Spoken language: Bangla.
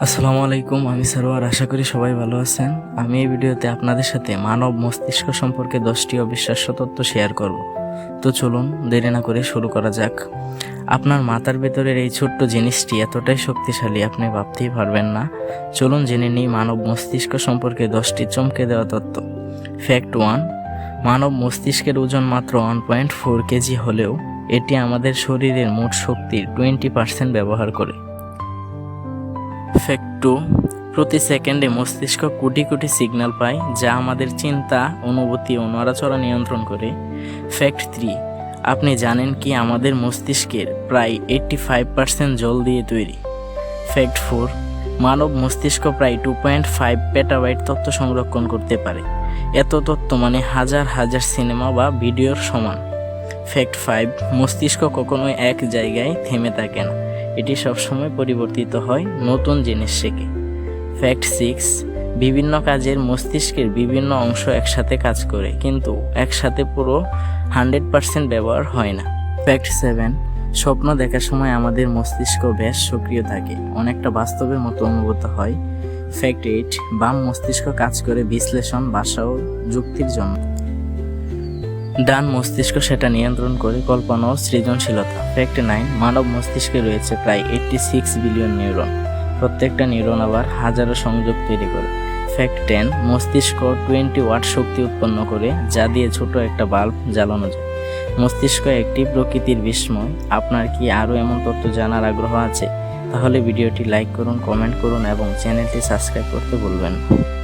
আসসালামু আলাইকুম, আমি সারোয়ার, আশা করি সবাই ভালো আছেন। আমি এই ভিডিওতে আপনাদের সাথে মানব মস্তিষ্ক সম্পর্কে দশটি অবিশ্বাস্য তথ্য শেয়ার করব। তো চলুন, দেরি না করে শুরু করা যাক। আপনার মাথার ভেতরের এই ছোট্ট জিনিসটি এতটাই শক্তিশালী, আপনি ভাবতেই পারবেন না। চলুন জেনে নিই মানব মস্তিষ্ক সম্পর্কে দশটি চমকে দেওয়া তথ্য। ফ্যাক্ট ওয়ান মানব মস্তিষ্কের ওজন মাত্র ওয়ান পয়েন্ট ফোর কেজি হলেও এটি আমাদের শরীরের মোট শক্তির টোয়েন্টি পার্সেন্ট ব্যবহার করে। ফ্যাক্ট প্রতি সেকেন্ডে মস্তিষ্ক কোটি কোটি সিগন্যাল পায়, যা আমাদের চিন্তা, অনুভূতি ও নড়াচড়া নিয়ন্ত্রণ করে। ফ্যাক্ট থ্রি, আপনি জানেন কি আমাদের মস্তিষ্কের প্রায় এইট্টি ফাইভ পার্সেন্ট জল দিয়ে তৈরি। ফ্যাক্ট ফোর, মানব মস্তিষ্ক প্রায় টু পয়েন্ট ফাইভ পেটাবাইট তথ্য সংরক্ষণ করতে পারে। এত তথ্য মানে হাজার হাজার সিনেমা বা ভিডিওর সমান। ফ্যাক্ট ফাইভ, মস্তিষ্ক কখনোই এক জায়গায় থেমে থাকে না। এটি সবসময় পরিবর্তিত হয় নতুন জিনিস শেখে ফ্যাক্ট সিক্স বিভিন্ন কাজের মস্তিষ্কের বিভিন্ন অংশ একসাথে কাজ করে, কিন্তু একসাথে পুরো হান্ড্রেড পার্সেন্ট ব্যবহার হয় না। ফ্যাক্ট সেভেন স্বপ্ন দেখার সময় আমাদের মস্তিষ্ক বেশ সক্রিয় থাকে, অনেকটা বাস্তবের মতো অনুভূত হয়। ফ্যাক্ট এইট বাম মস্তিষ্ক কাজ করে বিশ্লেষণ, ভাষা ও যুক্তির জন্য। ডান মস্তিষ্ক সেটা নিয়ন্ত্রণ করে কল্পনা ও সৃজনশীলতা। ফ্যাক্ট নাইন মানব মস্তিষ্কে রয়েছে প্রায় এইটটি সিক্স বিলিয়ন নিউরন প্রত্যেকটা নিউরন আবার হাজারো সংযোগ তৈরি করে। ফ্যাক্ট টেন মস্তিষ্ক টোয়েন্টি ওয়াট শক্তি উৎপন্ন করে, যা দিয়ে ছোট একটা বাল্ব জ্বালানো যায়। মস্তিষ্ক একটি প্রকৃতির বিস্ময় আপনার কি আরও এমন তথ্য জানার আগ্রহ আছে? তাহলে ভিডিওটি লাইক করুন কমেন্ট করুন এবং চ্যানেলটি সাবস্ক্রাইব করতে ভুলবেন না।